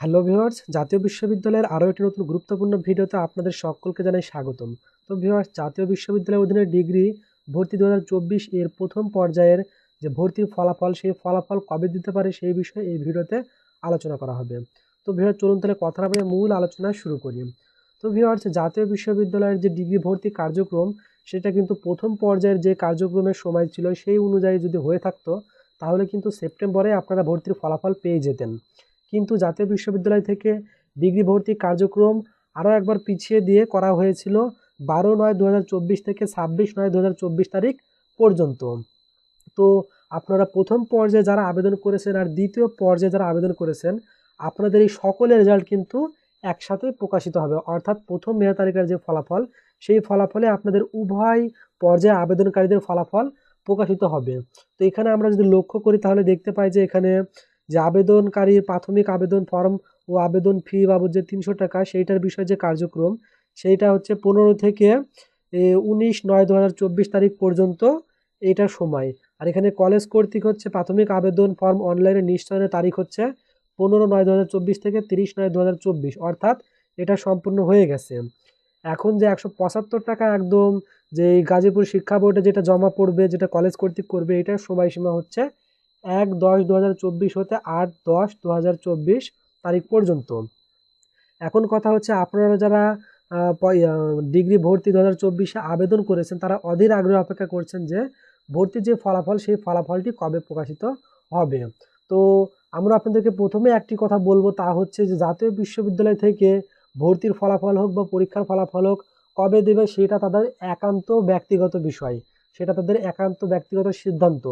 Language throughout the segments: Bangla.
হ্যালো ভিউয়ার্স, জাতীয় বিশ্ববিদ্যালয়ের আরও একটি নতুন গুরুত্বপূর্ণ ভিডিওতে আপনাদের সকলকে জানাই স্বাগতম। তো ভিউয়ার্স, জাতীয় বিশ্ববিদ্যালয়ের অধীনে ডিগ্রি ভর্তি দু হাজার চব্বিশ এর প্রথম পর্যায়ের যে ভর্তির ফলাফল, সেই ফলাফল কবে দিতে পারে সেই বিষয়ে এই ভিডিওতে আলোচনা করা হবে। তো ভিউয়ার চলুন তাহলে কথা বলে মূল আলোচনা শুরু করি। তো ভিউয়ার্স, জাতীয় বিশ্ববিদ্যালয়ের যে ডিগ্রি ভর্তি কার্যক্রম, সেটা কিন্তু প্রথম পর্যায়ের যে কার্যক্রমের সময় ছিল, সেই অনুযায়ী যদি হয়ে থাকতো, তাহলে কিন্তু সেপ্টেম্বরে আপনারা ভর্তির ফলাফল পেয়ে যেতেন। কিন্তু জাতীয় বিশ্ববিদ্যালয় থেকে ডিগ্রি ভর্তি কার্যক্রম আরও একবার পিছিয়ে দিয়ে করা হয়েছিল বারো নয় দু থেকে ছাব্বিশ নয় দু তারিখ পর্যন্ত। তো আপনারা প্রথম পর্যায়ে যারা আবেদন করেছেন আর দ্বিতীয় পর্যায়ে যারা আবেদন করেছেন, আপনাদের এই সকলের রেজাল্ট কিন্তু একসাথে প্রকাশিত হবে। অর্থাৎ প্রথম মেয়া তালিকার যে ফলাফল, সেই ফলাফলে আপনাদের উভয় পর্যায়ে আবেদনকারীদের ফলাফল প্রকাশিত হবে। তো এখানে আমরা যদি লক্ষ্য করি, তাহলে দেখতে পাই যে এখানে যে আবেদনকারীর প্রাথমিক আবেদন ফর্ম ও আবেদন ফি বাবদ যে তিনশো টাকা, সেইটার বিষয়ে যে কার্যক্রম, সেইটা হচ্ছে পনেরো থেকে উনিশ নয় দু তারিখ পর্যন্ত এইটার সময়। আর এখানে কলেজ কর্তৃক হচ্ছে প্রাথমিক আবেদন ফর্ম অনলাইনে নিশ্চয়নের তারিখ হচ্ছে পনেরো নয় দু থেকে তিরিশ নয় দু অর্থাৎ এটা সম্পূর্ণ হয়ে গেছে। এখন যে একশো পঁচাত্তর টাকা একদম যে গাজীপুর শিক্ষা বোর্ডে যেটা জমা পড়বে, যেটা কলেজ কর্তৃক করবে, এটার সময়সীমা হচ্ছে এক দশ দু চব্বিশ হতে আট দশ দু চব্বিশ তারিখ পর্যন্ত। এখন কথা হচ্ছে আপনারা যারা ডিগ্রি ভর্তি দু হাজার আবেদন করেছেন, তারা অধীর আগ্রহ অপেক্ষা করছেন যে ভর্তির যে ফলাফল, সেই ফলাফলটি কবে প্রকাশিত হবে। তো আমরা আপনাদেরকে প্রথমে একটি কথা বলব, তা হচ্ছে যে জাতীয় বিশ্ববিদ্যালয় থেকে ভর্তির ফলাফল হোক বা পরীক্ষার ফলাফল হোক, কবে দেবে সেটা তাদের একান্ত ব্যক্তিগত বিষয়। সেটা তাদের একান্ত ব্যক্তিগত সিদ্ধান্ত।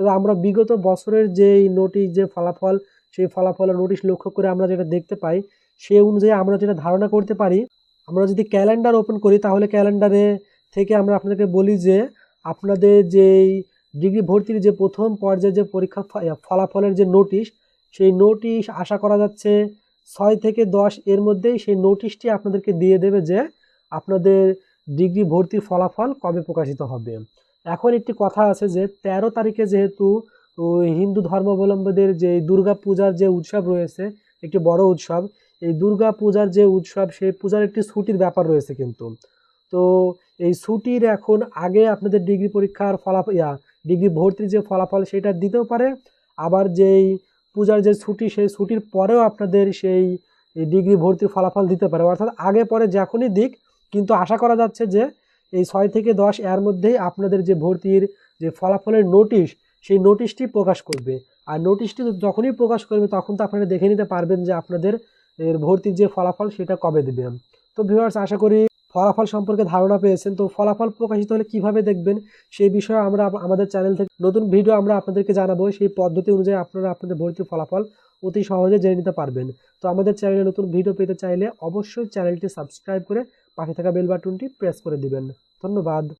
তবে আমরা বিগত বছরের যেই নোটিশ যে ফলাফল, সেই ফলাফলের নোটিশ লক্ষ্য করে আমরা যেটা দেখতে পাই, সে অনুযায়ী আমরা যেটা ধারণা করতে পারি, আমরা যদি ক্যালেন্ডার ওপেন করি, তাহলে ক্যালেন্ডারে থেকে আমরা আপনাদেরকে বলি যে, আপনাদের যেই ডিগ্রি ভর্তির যে প্রথম পর্যায়ে যে পরীক্ষা ফলাফলের যে নোটিশ সেই নোটিশ আশা করা যাচ্ছে ছয় থেকে দশ এর মধ্যেই সেই নোটিশটি আপনাদেরকে দিয়ে দেবে যে, আপনাদের ডিগ্রি ভর্তির ফলাফল কবে প্রকাশিত হবে। এখন একটি কথা আছে যে ১৩ তারিখে যেহেতু হিন্দু ধর্মাবলম্বীদের যে দুর্গা পূজার যে উৎসব রয়েছে, একটি বড় উৎসব, এই দুর্গা পূজার যে উৎসব, সেই পূজার একটি ছুটির ব্যাপার রয়েছে কিন্তু। তো, এই ছুটির এখন আগে আপনাদের ডিগ্রি পরীক্ষার ফলাফল ইয়া, ডিগ্রি ভর্তির যে ফলাফল, সেটা দিতেও পারে। আবার যেই পূজার যে ছুটি, সেই ছুটির পরেও আপনাদের সেই ডিগ্রি ভর্তির ফলাফল দিতে পারে। অর্থাৎ আগে পরে যখনই দিক, কিন্তু আশা করা যাচ্ছে যে এই ছয় থেকে দশ এর মধ্যেই আপনাদের যে ভর্তির যে ফলাফলের নোটিশ সেই নোটিশটি প্রকাশ করবে। আর নোটিশটি যখনই প্রকাশ করবে, তখন তো আপনারা দেখে নিতে পারবেন যে আপনাদের এর ভর্তির যে ফলাফল, সেটা কবে দেবে। তো ভিউয়ার্স আশা করি ফলাফল সম্পর্কে ধারণা পেয়েছেন। তো ফলাফল প্রকাশিত হলে কীভাবে দেখবেন, সেই বিষয়ে আমরা আমাদের চ্যানেল থেকে নতুন ভিডিও আমরা আপনাদেরকে জানাব। সেই পদ্ধতি অনুযায়ী আপনারা আপনাদের ভর্তির ফলাফল অতি সহজে জেনে নিতে পারবেন। তো আমাদের চ্যানেলে নতুন ভিডিও পেতে চাইলে অবশ্যই চ্যানেলটি সাবস্ক্রাইব করে পাশে থাকা বেল বাটনটি প্রেস করে দিবেন। ধন্যবাদ।